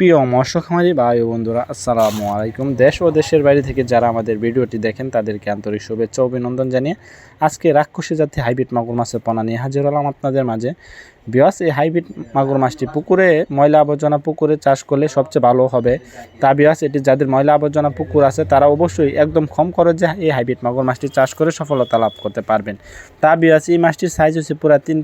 প্রিয় মৎস্য খামারি ভাই বন্ধুরা, আসসালামু আলাইকুম। দেশ ও দেশের বাইরে থেকে যারা আমাদের ভিডিওটি দেখেন, তাদেরকে আন্তরিক শুভেচ্ছা অভিনন্দন জানিয়ে আজকে রাক্ষসী জাতি হাইব্রিড মাগুর মাছের পোনা নিয়ে হাজির হলাম আপনাদের মাঝে। বিয়াস, এই হাইব্রিড মাগুর মাছটি পুকুরে, ময়লা আবর্জনা পুকুরে চাষ করলে সবচেয়ে ভালো হবে। তা বিয়াস, এটি যাদের ময়লা আবর্জনা পুকুর আছে, তারা অবশ্যই একদম কম খরচে এই হাইব্রিড মাগুর মাছটি চাষ করে সফলতা লাভ করতে পারবেন। তা বিয়াস, এই মাছটির সাইজ হচ্ছে পুরা তিন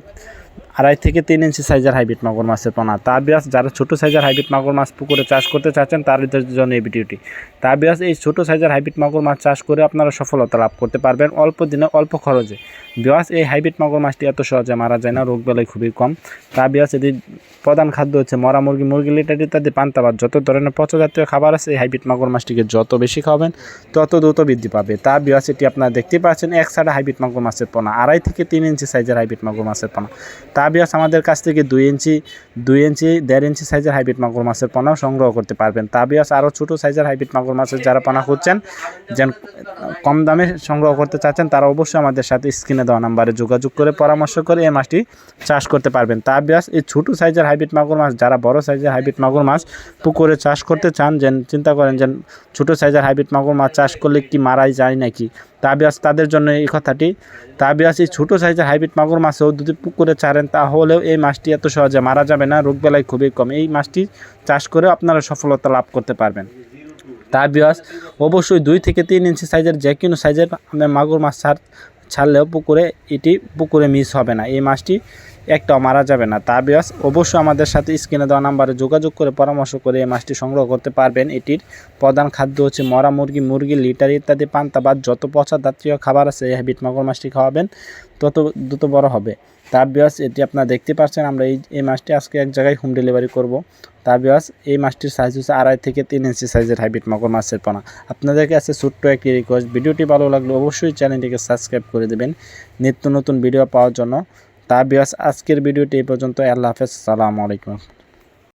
আড়াই থেকে তিন ইঞ্চি সাইজের হাইব্রিড মাগুর মাছের পোনা। তা বিয়াস যারা ছোটো সাইজের হাইব্রিড মাগুর মাছ পুকুরে চাষ করতে চাচ্ছেন, তাদের জন্য এই ভিডিওটি। তা বিয়াস এই ছোটো সাইজের হাইব্রিড মাগুর মাছ চাষ করে আপনারা সফলতা লাভ করতে পারবেন অল্প দিনে, অল্প খরচে। বিয়াস, এই হাইব্রিড মাগুর মাছটি এত সহজে মারা যায় না, রোগ বেলায় খুবই কম। তা বিয়াস এটি প্রধান খাদ্য হচ্ছে মরা মুরগি। মুরগি লিটার ইত্যাদি পান্তাবাদ যত ধরনের পচা জাতীয় খাবার আছে, এই হাইব্রিড মাগুর মাছটিকে যত বেশি খাবেন, তত দ্রুত বৃদ্ধি পাবে। তা বিয়াস এটি আপনারা দেখতে পাচ্ছেন, এক সাইডে হাইব্রিড মাগুর মাছের পোনা। আড়াই থেকে তিন ইঞ্চি সাইজের হাইব্রিড মাগুর মাছের পোনা। তা বিয়াস আমাদের কাছ থেকে দুই ইঞ্চি দুই ইঞ্চি, দেড় ইঞ্চি সাইজের হাইব্রিড মাগুর মাছের পোনাও সংগ্রহ করতে পারবেন। তাবিয়াস আরও ছোটো সাইজের হাইব্রিড মাগুর মাছের যারা পোনা খুঁজছেন, যেন কম দামে সংগ্রহ করতে চাচ্ছেন, তারা অবশ্যই আমাদের সাথে স্ক্রিনে দেওয়া নাম্বারে যোগাযোগ করে পরামর্শ করে এই মাছটি চাষ করতে পারবেন। তাবিয়াস এই ছোটো সাইজের হাইব্রিড মাগুর মাছ, যারা বড় সাইজের হাইব্রিড মাগুর মাছ পুকুরে চাষ করতে চান, যেন চিন্তা করেন যেন ছোটো সাইজের হাইব্রিড মাগুর মাছ চাষ করলে কি মারাই যায় নাকি? তাবিয়াস তাদের জন্য এই কথাটি তাবিয়াস এই ছোটো সাইজের হাইব্রিড মাগুর মাছেও যদি পুকুরে ছাড়েন তাহলেও এই মাছটি এত সহজে মারা যাবে না রোগ বেলায় খুবই কম। এই মাছটি চাষ করেও আপনারা সফলতা লাভ করতে পারবেন। তা বিয়াস অবশ্যই দুই থেকে তিন ইঞ্চি সাইজের যে কোনো সাইজের মাগুর মাছ ছাড় ছাড়লেও পুকুরে এটি পুকুরে মিস হবে না। এই মাছটি একটাও মারা যাবে না। তা বিয়াস, অবশ্যই আমাদের সাথে স্ক্রিনে দেওয়া নাম্বারে যোগাযোগ করে পরামর্শ করে এই মাছটি সংগ্রহ করতে পারবেন। এটির প্রধান খাদ্য হচ্ছে মরা মুরগি মুরগি লিটার ইত্যাদি, পান্তা বা যত পচা জাতীয় খাবার আছে, এই হ্যাবিট মাগুর মাছটি খাওয়াবেন, তত দ্রুত বড় হবে। তার বিয়াস, এটি আপনারা দেখতে পাচ্ছেন, আমরা এই এই মাছটি আজকে এক জায়গায় হোম ডেলিভারি করব। তার বিয়াস, এই মাছটির সাইজ হচ্ছে আড়াই থেকে তিন ইঞ্চি সাইজের হাইব্রিড মাগুর মাছের পোনা। আপনাদের কাছে ছোট্ট একটি রিকোয়েস্ট ভিডিওটি ভালো লাগলে অবশ্যই চ্যানেলটিকে সাবস্ক্রাইব করে দেবেন। নিত্য নতুন ভিডিও পাওয়ার জন্য। তা আজকের ভিডিওটি এই পর্যন্ত। আল্লাহ হাফেজ। সালামু আলাইকুম।